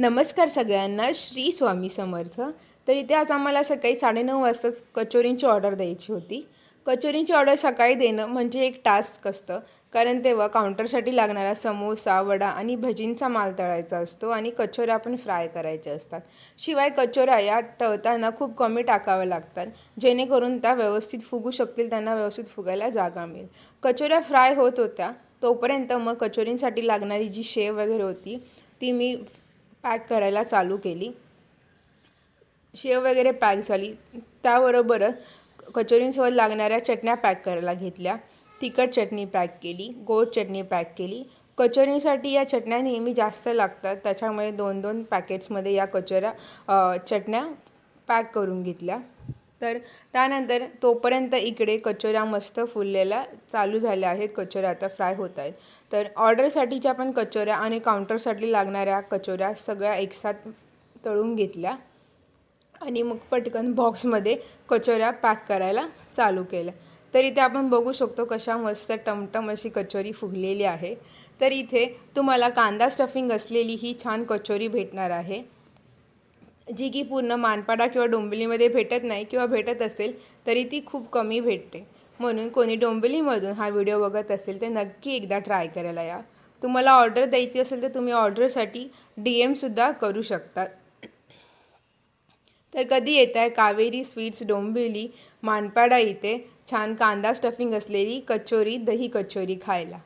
नमस्कार सगळ्यांना श्री स्वामी समर्थ. तर इथे आज आम्हाला सकाळी साडेनऊ वाजताच कचोरींची ऑर्डर द्यायची होती. कचोरींची ऑर्डर सकाळी देणं म्हणजे एक टास्क असतं. कारण तेव्हा काउंटरसाठी लागणारा समोसा वडा आणि भजींचा माल तळायचा असतो आणि कचोऱ्या पण फ्राय करायच्या असतात. शिवाय कचोऱ्या या तळताना खूप कमी टाकाव्या लागतात. जेणेकरून त्या व्यवस्थित फुगू शकतील त्यांना व्यवस्थित फुगायला जागा मिळेल. कचोऱ्या फ्राय होत होत्या तोपर्यंत मग कचोरींसाठी लागणारी जी शेव वगैरे होती ती मी पॅक करायला चालू केली. शेव वगैरे पॅक झाली. त्याबरोबरच कचोरींसोबत लागणाऱ्या चटण्या पॅक करायला घेतल्या. तिखट चटणी पॅक केली गोड चटणी पॅक केली. कचोरीसाठी या चटण्या नेहमी जास्त लागतात. त्याच्यामुळे दोन दोन पॅकेट्समध्ये या कचोऱ्या चटण्या पॅक करून घेतल्या. तर त्यानंतर तोपर्यंत इकडे कचोऱ्या मस्त फुललेल्या चालू झाल्या आहेत. कचोऱ्या आता फ्राय होत आहेत. तर ऑर्डरसाठीच्या पण कचोऱ्या आणि काउंटरसाठी लागणाऱ्या कचोऱ्या सगळ्या एकसाथ तळून घेतल्या आणि मग पटकन बॉक्समध्ये कचोऱ्या पॅक करायला चालू केल्या. तर इथे आपण बघू शकतो कशा मस्त टमटम अशी कचोरी फुगलेली आहे. तर इथे तुम्हाला कांदा स्टफिंग असलेली ही छान कचोरी भेटणार आहे. जी की पूर्ण मानपाडा किंवा डोंबिवलीमध्ये भेटत नाही किंवा भेटत असेल तरी ती खूप कमी भेटते. म्हणून कोणी डोंबिवलीमधून हा व्हिडिओ बघत असेल तर नक्की एकदा ट्राय करायला या. तुम्हाला ऑर्डर द्यायची असेल तर तुम्ही ऑर्डरसाठी डी एमसुद्धा करू शकता. तर कधी येत आहे कावेरी स्वीट्स डोंबिवली मानपाडा इथे. छान कांदा स्टफिंग असलेली कचोरी दही कचोरी खायला.